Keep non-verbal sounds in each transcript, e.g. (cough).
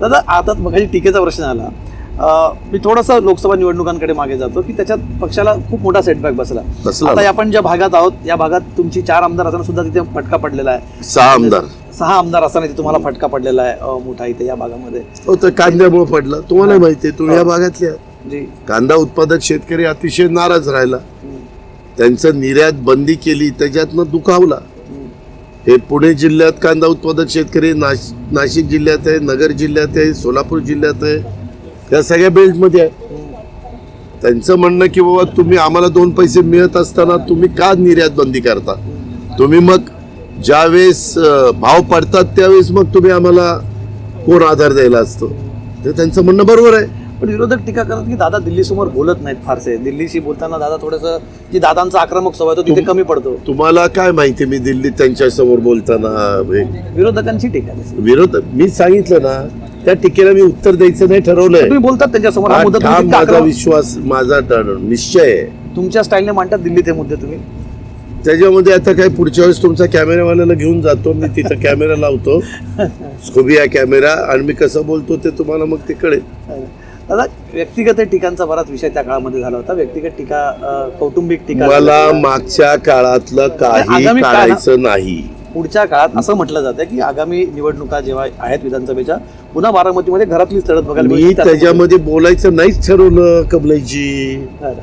दादा आता बघा टीकेचा प्रश्न आला. मी थोडासा लोकसभा निवडणुकांकडे मागे जातो की त्याच्यात पक्षाला खूप मोठा सेटबॅक बसला. आता. आपण ज्या भागात आहोत या भागात तुमची चार आमदार असताना सुद्धा तिथे फटका पडलेला आहे. सहा आमदार. सहा आमदार असताना तिथे तुम्हाला फटका पडलेला आहे मोठा इथे या भागामध्ये. हो कांद्यामुळे पडला. तुम्हाला माहिती आहे तुम्ही या भागातल्या जी. कांदा उत्पादक शेतकरी अतिशय नाराज राहिला. त्यांचं निर्यात बंदी केली त्याच्यातनं दुखावला. हे पुणे जिल्ह्यात कांदा उत्पादक शेतकरी नाश नाशिक जिल्ह्यात आहे नगर जिल्ह्यात आहे सोलापूर जिल्ह्यात आहे या सगळ्या बेल्टमध्ये आहे. त्यांचं म्हणणं की बाबा तुम्ही आम्हाला दोन पैसे मिळत असताना तुम्ही का निर्यात बंदी करता? तुम्ही मग ज्यावेळेस भाव पडतात त्यावेळेस मग तुम्ही आम्हाला कोण आधार द्यायला असतो? तर त्यांचं म्हणणं बरोबर आहे. पण विरोधक टीका करतात की दादा दिल्लीसमोर बोलत नाहीत फारसे. दिल्लीशी बोलताना दादा थोडंसं जी दादांचा आक्रमक स्वभाव आहे तो तिथे कमी पडतो. तुम्हाला काय माहिती मी दिल्लीत त्यांच्यासमोर बोलताना विरोधकांची टीका. विरोध मी सांगितलं ना त्या टीकेला मी उत्तर द्यायचं नाही ठरवलंय. तुम्ही बोलतात त्यांच्यासमोर माझा विश्वास माझा निश्चय आहे. तुमच्या स्टाईलने मांडतात दिल्लीत हे मुद्दे तुम्ही? त्याच्यामध्ये आता काय पुढच्या वेळेस तुमचा कॅमेरावाल्याला घेऊन जातो मी तिथं (laughs) कॅमेरा लावतो. (laughs) स्कोबिया कॅमेरा आणि मी कसं बोलतो ते तुम्हाला मग ते कळेल दादा व्यक्तिगत टीकांचा बराच विषय त्या काळामध्ये झाला होता. व्यक्तिगत टीका कौटुंबिक टीका मला मागच्या काळातलं काही काढायचं नाही. पुढच्या काळात असं म्हटलं जातं की आगामी निवडणुका जेव्हा आहेत विधानसभेच्या पुन्हा बारामतीमध्ये घरातलीच लढत बघायला मी त्याच्यामध्ये बोलायचं नाहीच ठरवलं कबलाईची बरं.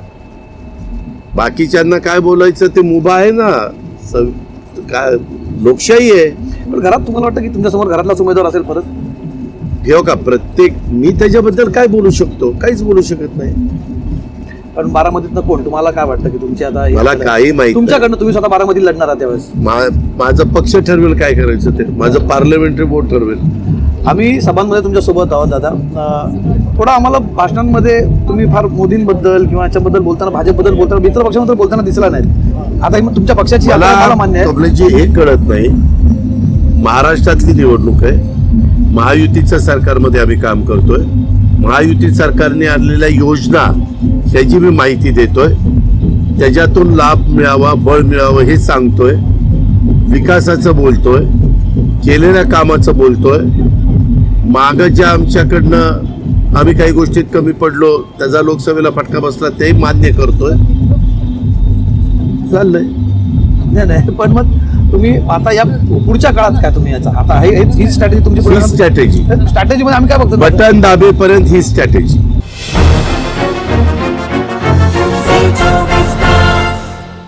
बाकीच्यांना काय बोलायचं ते मुभा आहे ना. काय लोकशाही आहे. पण घरात तुम्हाला वाटतं की तुमच्यासमोर घरातलाच उमेदवार असेल परत? घेऊ का प्रत्येक मी त्याच्याबद्दल काय बोलू शकतो? काहीच बोलू शकत नाही. पण बारामतीतनं कोण तुम्हाला काय वाटतं की तुमची आता मला काही माहीत नाही. तुमच्याकडनं तुम्ही स्वतः बारामतीत लढणार आहात त्यावेळेस. मा- माझं पक्ष ठरवेल काय करायचं ते. माझं पार्लमेंटरी बोर्ड ठरवेल. आम्ही सभांमध्ये तुमच्यासोबत आहोत दादा. अं, थोडं आम्हाला भाषणांमध्ये तुम्ही फार मोदींबद्दल किंवा याच्याबद्दल बोलताना भाजपबद्दल बोलताना मित्र पक्षाबद्दल बोलताना दिसला नाही आता ही तुमच्या पक्षाची यात्रा मला मान्य आहे. हे कळत नाही. महाराष्ट्रातली निवडणूक आहे. महायुतीच्या सरकारमध्ये आम्ही काम करतोय. महायुती सरकारने आणलेल्या योजना ह्याची मी माहिती देतोय. त्याच्यातून लाभ मिळावा बळ मिळावं हे सांगतोय. विकासाचं बोलतोय. केलेल्या कामाचं बोलतोय. मागं ज्या आमच्याकडनं आम्ही काही गोष्टीत कमी पडलो त्याचा लोकसभेला फटका बसला ते मान्य करतोय. चाललंय. नाही नाही पण मग तुम्ही आता या पुढच्या काळात काय तुम्ही याचा? आता हे स्ट्रॅटेजी तुमची स्ट्रॅटेजी स्ट्रॅटेजी मध्ये आम्ही काय बघतो? बटन दाबेपर्यंत ही स्ट्रॅटेजी